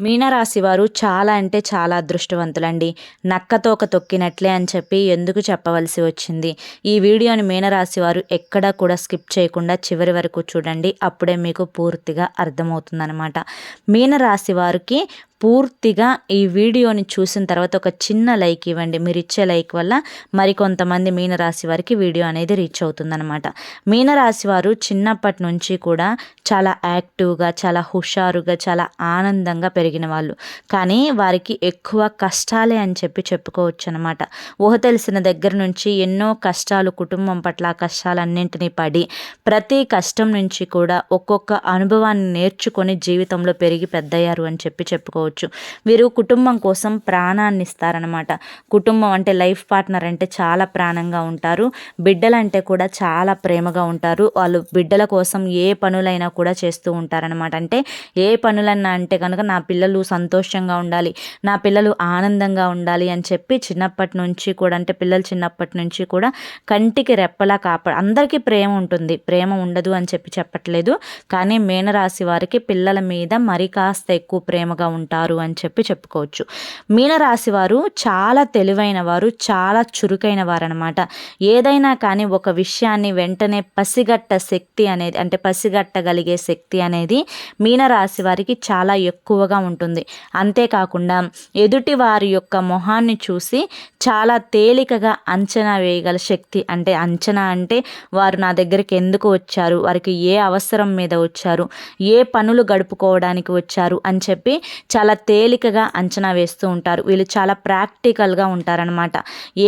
మీనరాశి వారు చాలా అంటే చాలా అదృష్టవంతులండి. నక్కతోక తొక్కినట్లే అని చెప్పి ఎందుకు చెప్పవలసి వచ్చింది? ఈ వీడియోని మీనరాశి వారు ఎక్కడా కూడా స్కిప్ చేయకుండా చివరి వరకు చూడండి. అప్పుడే మీకు పూర్తిగా అర్థమవుతుందనమాట మీనరాశి వారికి పూర్తిగా ఈ వీడియోని చూసిన తర్వాత ఒక చిన్న లైక్ ఇవ్వండి. మీరు ఇచ్చే లైక్ వల్ల మరికొంతమంది మీనరాశి వారికి వీడియో అనేది రీచ్ అవుతుందన్నమాట. మీనరాశి వారు చిన్నప్పటి నుంచి కూడా చాలా యాక్టివ్గా చాలా హుషారుగా చాలా ఆనందంగా పెరిగిన వాళ్ళు. కానీ వారికి ఎక్కువ కష్టాలే అని చెప్పి చెప్పుకోవచ్చు అనమాట ఊహ తెలిసిన దగ్గర నుంచి ఎన్నో కష్టాలు కుటుంబం పట్ల ఆ కష్టాలన్నింటినీ పడి ప్రతి కష్టం నుంచి కూడా ఒక్కొక్క అనుభవాన్ని నేర్చుకొని జీవితంలో పెరిగి పెద్దయ్యారు అని చెప్పి చెప్పుకోవచ్చు. చెప్పుకోవచ్చు వీరు కుటుంబం కోసం ప్రాణాన్ని ఇస్తారనమాట కుటుంబం అంటే లైఫ్ పార్ట్నర్ అంటే చాలా ప్రాణంగా ఉంటారు. బిడ్డలంటే కూడా చాలా ప్రేమగా ఉంటారు. వాళ్ళు బిడ్డల కోసం ఏ పనులైనా కూడా చేస్తూ ఉంటారనమాట అంటే ఏ పనులన్నా అంటే కనుక నా పిల్లలు సంతోషంగా ఉండాలి నా పిల్లలు ఆనందంగా ఉండాలి అని చెప్పి చిన్నప్పటి నుంచి కూడా అంటే పిల్లలు చిన్నప్పటి నుంచి కూడా కంటికి రెప్పలా కాపాడు అందరికీ ప్రేమ ఉంటుంది. ప్రేమ ఉండదు అని చెప్పి చెప్పట్లేదు. కానీ మీనరాశి వారికి పిల్లల మీద మరి కాస్త ఎక్కువ ప్రేమగా ఉంటారు. ఉంటారు అని చెప్పి చెప్పుకోవచ్చు. మీనరాశి వారు చాలా తెలివైన వారు చాలా చురుకైన వారు అనమాట ఏదైనా కానీ ఒక విషయాన్ని వెంటనే పసిగట్ట శక్తి అనేది అంటే పసిగట్టగలిగే శక్తి అనేది మీనరాశి వారికి చాలా ఎక్కువగా ఉంటుంది. అంతేకాకుండా ఎదుటి వారి యొక్క మొహాన్ని చూసి చాలా తేలికగా అంచనా వేయగల శక్తి అంటే అంచనా అంటే వారు నా దగ్గరికి ఎందుకు వచ్చారు వారికి ఏ అవసరం మీద వచ్చారు ఏ పనులు గడుపుకోవడానికి వచ్చారు అని చెప్పి చాలా చాలా తేలికగా అంచనా వేస్తూ ఉంటారు. వీళ్ళు చాలా ప్రాక్టికల్గా ఉంటారనమాట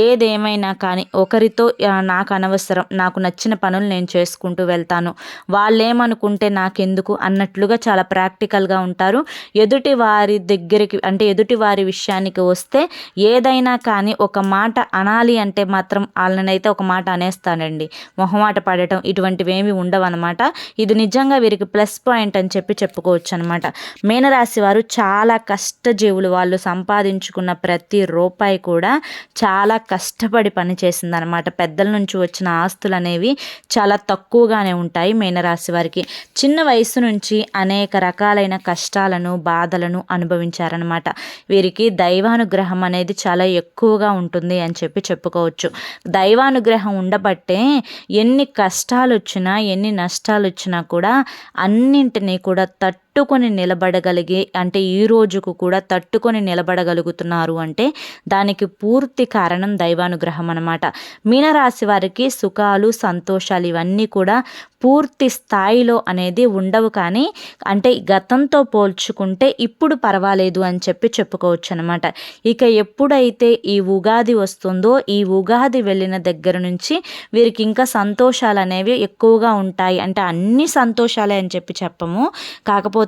ఏదేమైనా కానీ ఒకరితో నాకు అనవసరం నాకు నచ్చిన పనులు నేను చేసుకుంటూ వెళ్తాను. వాళ్ళేమనుకుంటే నాకెందుకు అన్నట్లుగా చాలా ప్రాక్టికల్గా ఉంటారు. ఎదుటి వారి దగ్గరికి అంటే ఎదుటి వారి విషయానికి వస్తే ఏదైనా కానీ ఒక మాట అనాలి అంటే మాత్రం వాళ్ళనైతే ఒక మాట అనేస్తానండి. మొహమాట పడటం ఇటువంటివి ఏమి ఉండవన్నమాట. ఇది నిజంగా వీరికి ప్లస్ పాయింట్ అని చెప్పి చెప్పుకోవచ్చు అనమాట మీనరాశి వారు చాలా చాలా కష్టజీవులు వాళ్ళు సంపాదించుకున్న ప్రతి రూపాయి కూడా చాలా కష్టపడి పనిచేసిందనమాట పెద్దల నుంచి వచ్చిన ఆస్తులు అనేవి చాలా తక్కువగానే ఉంటాయి మీనరాశి వారికి. చిన్న వయసు నుంచి అనేక రకాలైన కష్టాలను బాధలను అనుభవించారనమాట వీరికి దైవానుగ్రహం అనేది చాలా ఎక్కువగా ఉంటుంది అని చెప్పి చెప్పుకోవచ్చు. దైవానుగ్రహం ఉండబట్టే ఎన్ని కష్టాలు వచ్చినా ఎన్ని నష్టాలు వచ్చినా కూడా అన్నింటినీ కూడా తట్టు తట్టుకొని నిలబడగలిగే అంటే ఈ రోజుకు కూడా తట్టుకొని నిలబడగలుగుతున్నారు అంటే దానికి పూర్తి కారణం దైవానుగ్రహం అనమాట మీనరాశి వారికి సుఖాలు సంతోషాలు ఇవన్నీ కూడా పూర్తి స్థాయిలో అనేది ఉండవు కానీ అంటే గతంతో పోల్చుకుంటే ఇప్పుడు పర్వాలేదు అని చెప్పి చెప్పుకోవచ్చు అనమాట ఇక ఎప్పుడైతే ఈ ఉగాది వస్తుందో ఈ ఉగాది వెళ్ళిన దగ్గర నుంచి వీరికి ఇంకా సంతోషాలు అనేవి ఎక్కువగా ఉంటాయి. అంటే అన్ని సంతోషాలే అని చెప్పి చెప్పము. కాకపోతే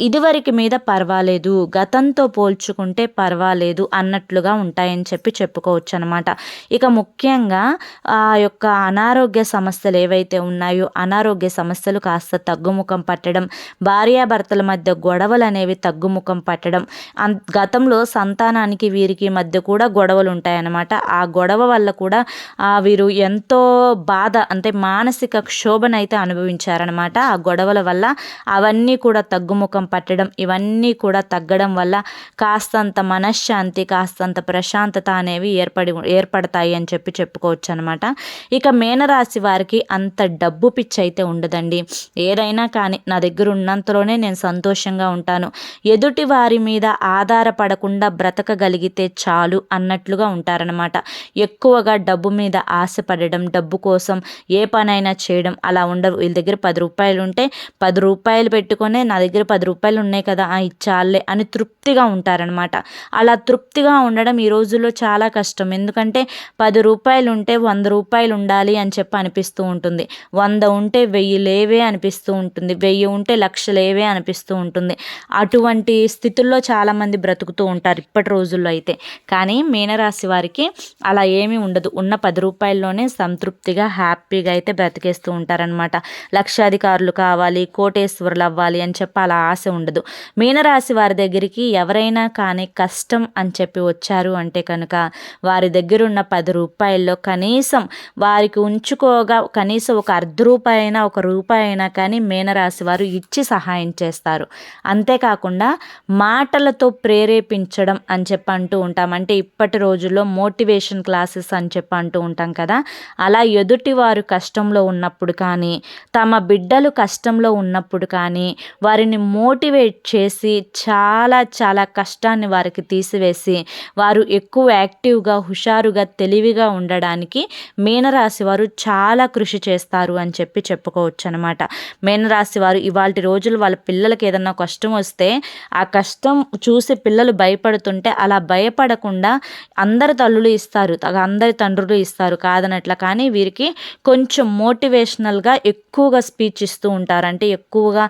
ఇదివరకు మీద పర్వాలేదు గతంతో పోల్చుకుంటే పర్వాలేదు అన్నట్లుగా ఉంటాయని చెప్పి చెప్పుకోవచ్చు అనమాట ఇక ముఖ్యంగా ఆ యొక్క అనారోగ్య సమస్యలు ఏవైతే ఉన్నాయో అనారోగ్య సమస్యలు కాస్త తగ్గుముఖం పట్టడం భార్యాభర్తల మధ్య గొడవలు అనేవి తగ్గుముఖం పట్టడం గతంలో సంతానానికి వీరికి మధ్య కూడా గొడవలు ఉంటాయన్నమాట ఆ గొడవ వల్ల కూడా వీరు ఎంతో బాధ అంటే మానసిక క్షోభనైతే అనుభవించారనమాట. ఆ గొడవల వల్ల అవన్నీ కూడా తగ్గుముఖం పట్టడం ఇవన్నీ కూడా తగ్గడం వల్ల కాస్తంత మనశ్శాంతి కాస్తంత ప్రశాంతత అనేవి ఏర్పడి ఏర్పడతాయి అని చెప్పి చెప్పుకోవచ్చు అనమాట ఇక మేనరాశి వారికి అంత డబ్బు పిచ్చి అయితే ఉండదండి. ఏదైనా కానీ నా దగ్గర ఉన్నంతలోనే నేను సంతోషంగా ఉంటాను. ఎదుటి వారి మీద ఆధారపడకుండా బ్రతకగలిగితే చాలు అన్నట్లుగా ఉంటారనమాట ఎక్కువగా డబ్బు మీద ఆశపడడం డబ్బు కోసం ఏ పనైనా చేయడం అలా ఉండరు వీళ్ళ దగ్గర పది రూపాయలు ఉంటే పది రూపాయలు పెట్టుకునే నా దగ్గర పది రూపాయలు ఉన్నాయి కదా ఇచ్చాలే అని తృప్తిగా ఉంటారనమాట అలా తృప్తిగా ఉండడం ఈ రోజుల్లో చాలా కష్టం. ఎందుకంటే పది రూపాయలు ఉంటే వంద రూపాయలు ఉండాలి అని చెప్పి అనిపిస్తూ ఉంటుంది. వంద ఉంటే వెయ్యి లేవే అనిపిస్తూ ఉంటుంది. వెయ్యి ఉంటే లక్షలేవే అనిపిస్తూ ఉంటుంది. అటువంటి స్థితుల్లో చాలామంది బ్రతుకుతూ ఉంటారు ఇప్పటి రోజుల్లో అయితే. కానీ మీనరాశి వారికి అలా ఏమీ ఉండదు. ఉన్న పది రూపాయల్లోనే సంతృప్తిగా హ్యాపీగా అయితే బ్రతికేస్తూ ఉంటారనమాట లక్షాధికారులు కావాలి కోటేశ్వరులు అవ్వాలి అని చెప్పి చెప్పి అలా ఆశ ఉండదు. మీనరాశి వారి దగ్గరికి ఎవరైనా కానీ కష్టం అని చెప్పి వచ్చారు అంటే కనుక వారి దగ్గర ఉన్న పది రూపాయల్లో కనీసం వారికి ఉంచుకోగా కనీసం ఒక అర్ధ రూపాయి అయినా ఒక రూపాయి అయినా కానీ మీనరాశి వారు ఇచ్చి సహాయం చేస్తారు. అంతేకాకుండా మాటలతో ప్రేరేపించడం అని చెప్పి అంటూ ఉంటాం. అంటే ఇప్పటి రోజుల్లో మోటివేషన్ క్లాసెస్ అని చెప్పి అంటూ ఉంటాం కదా. అలా ఎదుటి వారు కష్టంలో ఉన్నప్పుడు కానీ తమ బిడ్డలు కష్టంలో ఉన్నప్పుడు కానీ వారి వారిని మోటివేట్ చేసి చాలా చాలా కష్టాన్ని వారికి తీసివేసి వారు ఎక్కువ యాక్టివ్గా హుషారుగా తెలివిగా ఉండడానికి మీనరాశి వారు చాలా కృషి చేస్తారు అని చెప్పి చెప్పుకోవచ్చు అనమాట మీనరాశి వారు ఇవాళ రోజులు వాళ్ళ పిల్లలకి ఏదన్నా కష్టం వస్తే ఆ కష్టం చూసి పిల్లలు భయపడుతుంటే అలా భయపడకుండా అందరి తల్లులు ఇస్తారు అందరి తండ్రులు ఇస్తారు కాదనట్ల. కానీ వీరికి కొంచెం మోటివేషనల్గా ఎక్కువగా స్పీచ్ ఇస్తూ ఉంటారు అంటే ఎక్కువగా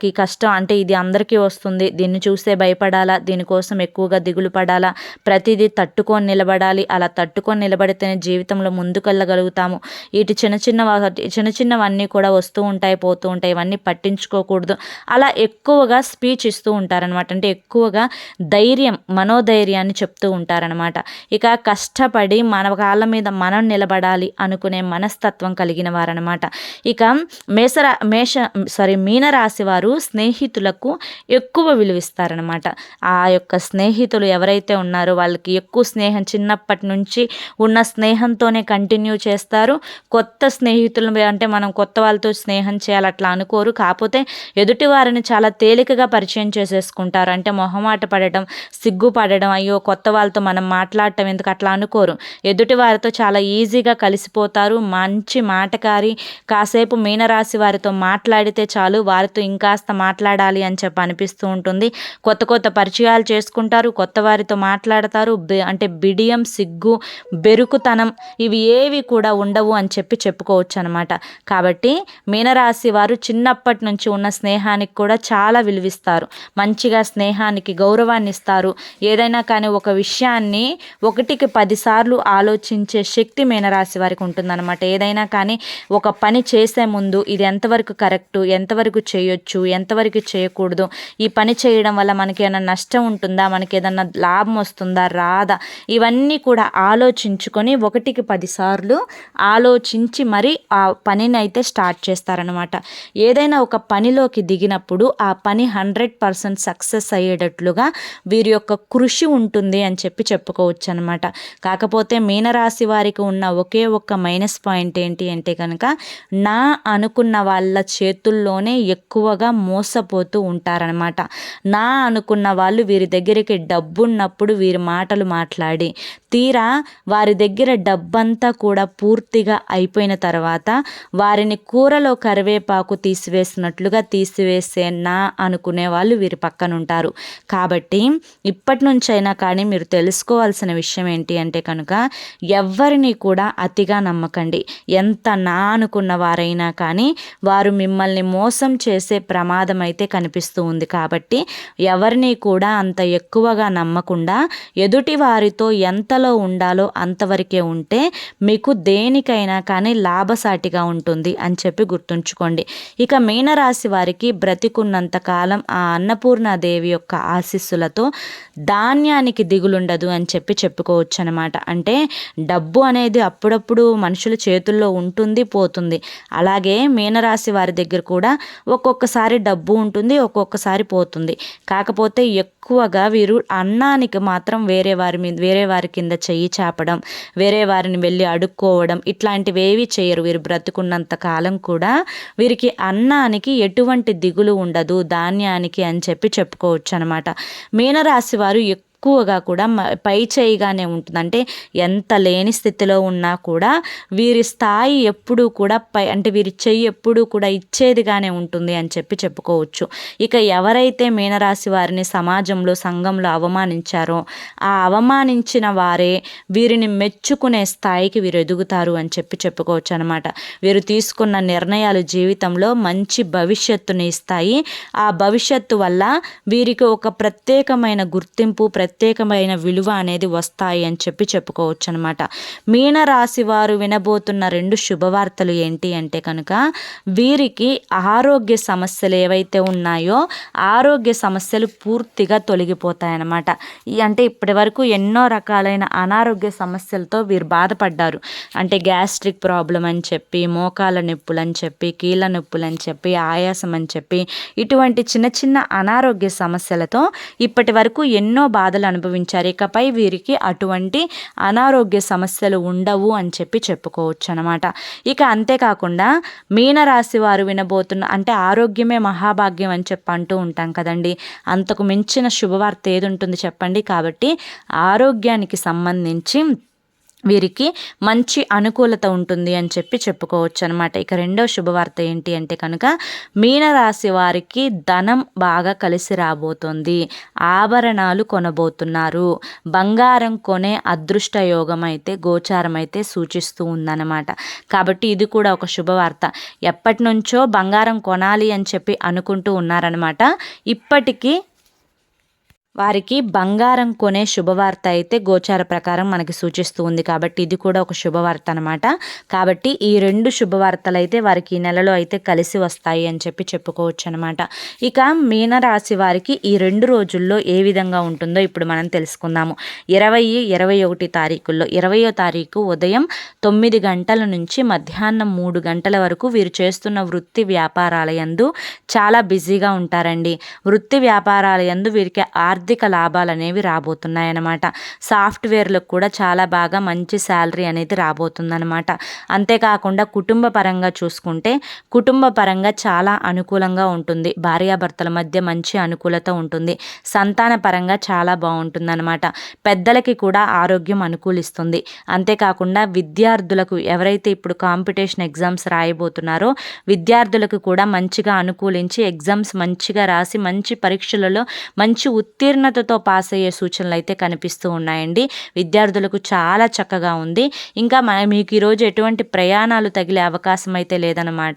వాళ్ళకి కష్టం అంటే ఇది అందరికీ వస్తుంది. దీన్ని చూస్తే భయపడాలా? దీనికోసం ఎక్కువగా దిగులు పడాలా? ప్రతిదీ తట్టుకొని నిలబడాలి. అలా తట్టుకొని నిలబడితేనే జీవితంలో ముందుకెళ్ళగలుగుతాము. ఇటు చిన్న చిన్న చిన్న చిన్నవన్నీ కూడా వస్తూ ఉంటాయి పోతూ ఉంటాయి. ఇవన్నీ పట్టించుకోకూడదు. అలా ఎక్కువగా స్పీచ్ ఇస్తూ ఉంటారనమాట అంటే ఎక్కువగా ధైర్యం మనోధైర్యాన్ని చెప్తూ ఉంటారనమాట ఇక కష్టపడి మన కాళ్ళ మీద మనం నిలబడాలి అనుకునే మనస్తత్వం కలిగిన వారనమాట ఇక మేసరా మేష సారీ మీనరాశి వారు స్నేహితులకు ఎక్కువ విలువిస్తారనమాట ఆ యొక్క స్నేహితులు ఎవరైతే ఉన్నారో వాళ్ళకి ఎక్కువ స్నేహం చిన్నప్పటి నుంచి ఉన్న స్నేహంతోనే కంటిన్యూ చేస్తారు. కొత్త స్నేహితులు అంటే మనం కొత్త వాళ్ళతో స్నేహం చేయాలి అట్లా అనుకోరు. కాకపోతే ఎదుటి వారిని చాలా తేలికగా పరిచయం చేసేసుకుంటారు. అంటే మొహమాట పడటం సిగ్గుపడడం అయ్యో కొత్త వాళ్ళతో మనం మాట్లాడటం ఎందుకు అట్లా అనుకోరు. ఎదుటి వారితో చాలా ఈజీగా కలిసిపోతారు. మంచి మాటకారి కాసేపు మీనరాశి వారితో మాట్లాడితే చాలు. వారితో ఇంకా కాస్త మాట్లాడాలి అని చెప్పి అనిపిస్తూ ఉంటుంది. కొత్త కొత్త పరిచయాలు చేసుకుంటారు కొత్త వారితో మాట్లాడతారు అంటే బిడియం సిగ్గు బెరుకుతనం ఇవి ఏవి కూడా ఉండవు అని చెప్పి చెప్పుకోవచ్చు అనమాట కాబట్టి మీనరాశి వారు చిన్నప్పటి నుంచి ఉన్న స్నేహానికి కూడా చాలా విలువిస్తారు. మంచిగా స్నేహానికి గౌరవాన్ని ఇస్తారు. ఏదైనా కానీ ఒక విషయాన్ని ఒకటికి పదిసార్లు ఆలోచించే శక్తి మీనరాశి వారికి ఉంటుందన్నమాట. ఏదైనా కానీ ఒక పని చేసే ముందు ఇది ఎంతవరకు కరెక్టు ఎంతవరకు చేయొచ్చు ఎంతవరకు చేయకూడదు ఈ పని చేయడం వల్ల మనకి ఏమైనా నష్టం ఉంటుందా మనకి ఏదన్నా లాభం వస్తుందా రాదా ఇవన్నీ కూడా ఆలోచించుకొని ఒకటికి పదిసార్లు ఆలోచించి మరి ఆ పనిని అయితే స్టార్ట్ చేస్తారనమాట ఏదైనా ఒక పనిలోకి దిగినప్పుడు ఆ పని హండ్రెడ్ పర్సెంట్ సక్సెస్ అయ్యేటట్లుగా వీరి యొక్క కృషి ఉంటుంది అని చెప్పి చెప్పుకోవచ్చు అనమాట కాకపోతే మీనరాశి వారికి ఉన్న ఒకే ఒక్క మైనస్ పాయింట్ ఏంటి అంటే కనుక నా అనుకున్న వాళ్ళ చేతుల్లోనే ఎక్కువగా మోసపోతూ ఉంటారనమాట నా అనుకున్న వాళ్ళు వీరి దగ్గరికి డబ్బున్నప్పుడు వీరి మాటలు మాట్లాడి తీరా వారి దగ్గర డబ్బంతా కూడా పూర్తిగా అయిపోయిన తర్వాత వారిని కూరలో కరివేపాకు తీసివేసినట్లుగా తీసివేసే నా అనుకునే వాళ్ళు వీరి పక్కన ఉంటారు కాబట్టి ఇప్పటి నుంచైనా కానీ మీరు తెలుసుకోవాల్సిన విషయం ఏంటి అంటే కనుక ఎవరిని కూడా అతిగా నమ్మకండి. ఎంత నా అనుకున్న వారైనా కానీ వారు మిమ్మల్ని మోసం చేసే ప్రమాదం అయితే కనిపిస్తూ ఉంది. కాబట్టి ఎవరిని కూడా అంత ఎక్కువగా నమ్మకుండా ఎదుటి వారితో ఎంతలో ఉండాలో అంతవరకే ఉంటే మీకు దేనికైనా కానీ లాభసాటిగా ఉంటుంది అని చెప్పి గుర్తుంచుకోండి. ఇక మీనరాశి వారికి బ్రతికున్నంత కాలం ఆ అన్నపూర్ణాదేవి యొక్క ఆశీస్సులతో ధాన్యానికి దిగులుండదు అని చెప్పి చెప్పుకోవచ్చు అనమాట అంటే డబ్బు అనేది అప్పుడప్పుడు మనుషుల చేతుల్లో ఉంటుంది పోతుంది. అలాగే మీనరాశి వారి దగ్గర కూడా ఒక్కొక్కసారి డబ్బు ఉంటుంది ఒక్కొక్కసారి పోతుంది. కాకపోతే ఎక్కువగా వీరు అన్నానికి మాత్రం వేరే వారి మీద వేరే వారి కింద చెయ్యి చాపడం వేరే వారిని వెళ్ళి అడుక్కోవడం ఇట్లాంటివి ఏవి చేయరు. వీరు బ్రతుకున్నంత కాలం కూడా వీరికి అన్నానికి ఎటువంటి దిగులు ఉండదు ధాన్యానికి అని చెప్పి చెప్పుకోవచ్చు అనమాట మీనరాశి వారు ఎక్కువ ఎక్కువగా కూడా పై చేయిగానే ఉంటుంది. అంటే ఎంత లేని స్థితిలో ఉన్నా కూడా వీరి స్థాయి ఎప్పుడూ కూడా పై అంటే వీరి చెయ్యి ఎప్పుడూ కూడా ఇచ్చేదిగానే ఉంటుంది అని చెప్పి చెప్పుకోవచ్చు. ఇక ఎవరైతే మీనరాశి వారిని సమాజంలో సంఘంలో అవమానించారో ఆ అవమానించిన వారే వీరిని మెచ్చుకునే స్థాయికి వీరు ఎదుగుతారు అని చెప్పి చెప్పుకోవచ్చు అనమాట వీరు తీసుకున్న నిర్ణయాలు జీవితంలో మంచి భవిష్యత్తుని ఇస్తాయి. ఆ భవిష్యత్తు వల్ల వీరికి ఒక ప్రత్యేకమైన గుర్తింపు ప్రత్యేకమైన విలువ అనేది వస్తాయి అని చెప్పి చెప్పుకోవచ్చు అనమాట మీనరాశి వారు వినబోతున్న రెండు శుభవార్తలు ఏంటి అంటే కనుక వీరికి ఆరోగ్య సమస్యలు ఏవైతే ఉన్నాయో ఆరోగ్య సమస్యలు పూర్తిగా తొలగిపోతాయన్నమాట అంటే ఇప్పటి వరకు ఎన్నో రకాలైన అనారోగ్య సమస్యలతో వీరు బాధపడ్డారు. అంటే గ్యాస్ట్రిక్ ప్రాబ్లం అని చెప్పి మోకాల నొప్పులు అని చెప్పి కీళ్ళ నొప్పులు అని చెప్పి ఆయాసం అని చెప్పి ఇటువంటి చిన్న చిన్న అనారోగ్య సమస్యలతో ఇప్పటి వరకు ఎన్నో బాధలు అనుభవించారు. ఇకపై వీరికి అటువంటి అనారోగ్య సమస్యలు ఉండవు అని చెప్పి చెప్పుకోవచ్చు అనమాట ఇక అంతేకాకుండా మీనరాశి వారు వినబోతున్న అంటే ఆరోగ్యమే మహాభాగ్యం అని చెప్పి అంటూ ఉంటాం కదండి. అంతకు మించిన శుభవార్త ఏది ఉంటుంది చెప్పండి? కాబట్టి ఆరోగ్యానికి సంబంధించి వీరికి మంచి అనుకూలత ఉంటుంది అని చెప్పి చెప్పుకోవచ్చు అనమాట ఇక రెండో శుభవార్త ఏంటి అంటే కనుక మీనరాశి వారికి ధనం బాగా కలిసి రాబోతుంది. ఆభరణాలు కొనబోతున్నారు. బంగారం కొనే అదృష్ట యోగం అయితే గోచారం అయితే సూచిస్తూ ఉందన్నమాట. కాబట్టి ఇది కూడా ఒక శుభవార్త. ఎప్పటి నుంచో బంగారం కొనాలి అని చెప్పి అనుకుంటూ ఉన్నారనమాట ఇప్పటికీ వారికి బంగారం కొనే శుభవార్త అయితే గోచార ప్రకారం మనకి సూచిస్తూ ఉంది కాబట్టి ఇది కూడా ఒక శుభవార్త అనమాట కాబట్టి ఈ రెండు శుభవార్తలు అయితే వారికి ఈ నెలలో అయితే కలిసి వస్తాయి అని చెప్పి చెప్పుకోవచ్చు అనమాట ఇక మీనరాశి వారికి ఈ రెండు రోజుల్లో ఏ విధంగా ఉంటుందో ఇప్పుడు మనం తెలుసుకుందాము. ఇరవై ఇరవై ఒకటి తారీఖుల్లో ఇరవయో తారీఖు ఉదయం తొమ్మిది గంటల నుంచి మధ్యాహ్నం మూడు గంటల వరకు వీరు చేస్తున్న వృత్తి వ్యాపారాల యందు చాలా బిజీగా ఉంటారండి. వృత్తి వ్యాపారాల యందు వీరికి ఆర్థిక ఆర్థిక లాభాలు అనేవి రాబోతున్నాయన్నమాట. సాఫ్ట్వేర్లకు కూడా చాలా బాగా మంచి శాలరీ అనేది రాబోతుందన్నమాట. అంతేకాకుండా కుటుంబ పరంగా చూసుకుంటే కుటుంబ పరంగా చాలా అనుకూలంగా ఉంటుంది. భార్యాభర్తల మధ్య మంచి అనుకూలత ఉంటుంది. సంతాన పరంగా చాలా బాగుంటుందన్నమాట. పెద్దలకి కూడా ఆరోగ్యం అనుకూలిస్తుంది. అంతేకాకుండా విద్యార్థులకు ఎవరైతే ఇప్పుడు కాంపిటీషన్ ఎగ్జామ్స్ రాయబోతున్నారో విద్యార్థులకు కూడా మంచిగా అనుకూలించి ఎగ్జామ్స్ మంచిగా రాసి మంచి పరీక్షలలో మంచి ఉత్తీర్ణ ఉత్తీర్ణతతో పాస్ అయ్యే సూచనలు అయితే కనిపిస్తూ ఉన్నాయండి. విద్యార్థులకు చాలా చక్కగా ఉంది. ఇంకా మీకు ఈరోజు ఎటువంటి ప్రయాణాలు తగిలే అవకాశం అయితే లేదనమాట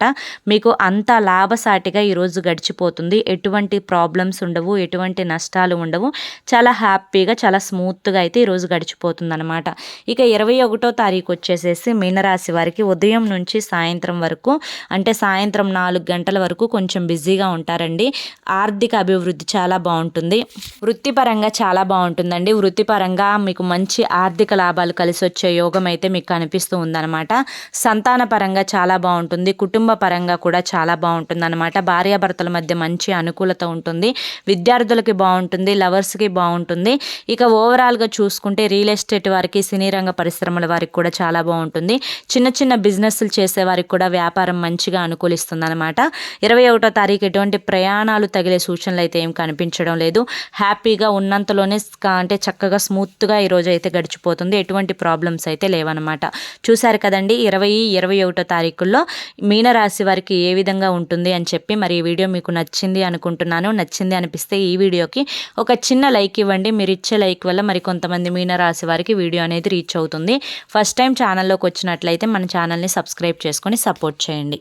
మీకు అంత లాభసాటిగా ఈరోజు గడిచిపోతుంది. ఎటువంటి ప్రాబ్లమ్స్ ఉండవు ఎటువంటి నష్టాలు ఉండవు. చాలా హ్యాపీగా చాలా స్మూత్గా అయితే ఈరోజు గడిచిపోతుంది అనమాట ఇక ఇరవై ఒకటో తారీఖు వచ్చేసేసి మీనరాశి వారికి ఉదయం నుంచి సాయంత్రం వరకు అంటే సాయంత్రం నాలుగు గంటల వరకు కొంచెం బిజీగా ఉంటారండి. ఆర్థిక అభివృద్ధి చాలా బాగుంటుంది. వృత్తిపరంగా చాలా బాగుంటుందండి. వృత్తిపరంగా మీకు మంచి ఆర్థిక లాభాలు కలిసి వచ్చే యోగం అయితే మీకు కనిపిస్తూ ఉందన్నమాట. సంతాన పరంగా చాలా బాగుంటుంది. కుటుంబ పరంగా కూడా చాలా బాగుంటుంది అనమాట భార్యాభర్తల మధ్య మంచి అనుకూలత ఉంటుంది. విద్యార్థులకి బాగుంటుంది. లవర్స్కి బాగుంటుంది. ఇక ఓవరాల్గా చూసుకుంటే రియల్ ఎస్టేట్ వారికి సినీ రంగ పరిశ్రమల వారికి కూడా చాలా బాగుంటుంది. చిన్న చిన్న బిజినెస్లు చేసే వారికి కూడా వ్యాపారం మంచిగా అనుకూలిస్తుంది అనమాట ఇరవై ఒకటో తారీఖు ఎటువంటి ప్రయాణాలు తగిలే సూచనలు అయితే ఏం కనిపించడం లేదు. హ్యాపీ హ్యాపీగా ఉన్నంతలోనే అంటే చక్కగా స్మూత్గా ఈరోజు అయితే గడిచిపోతుంది. ఎటువంటి ప్రాబ్లమ్స్ అయితే లేవన్నమాట చూశారు కదండి ఇరవై ఇరవై ఒకటో తారీఖుల్లో మీనరాశి వారికి ఏ విధంగా ఉంటుంది అని చెప్పి మరి ఈ వీడియో మీకు నచ్చింది అనుకుంటున్నాను. నచ్చింది అనిపిస్తే ఈ వీడియోకి ఒక చిన్న లైక్ ఇవ్వండి. మీరు ఇచ్చే లైక్ వల్ల మరి కొంతమంది మీనరాశి వారికి వీడియో అనేది రీచ్ అవుతుంది. ఫస్ట్ టైం ఛానల్లోకి వచ్చినట్లయితే మన ఛానల్ని సబ్స్క్రైబ్ చేసుకొని సపోర్ట్ చేయండి.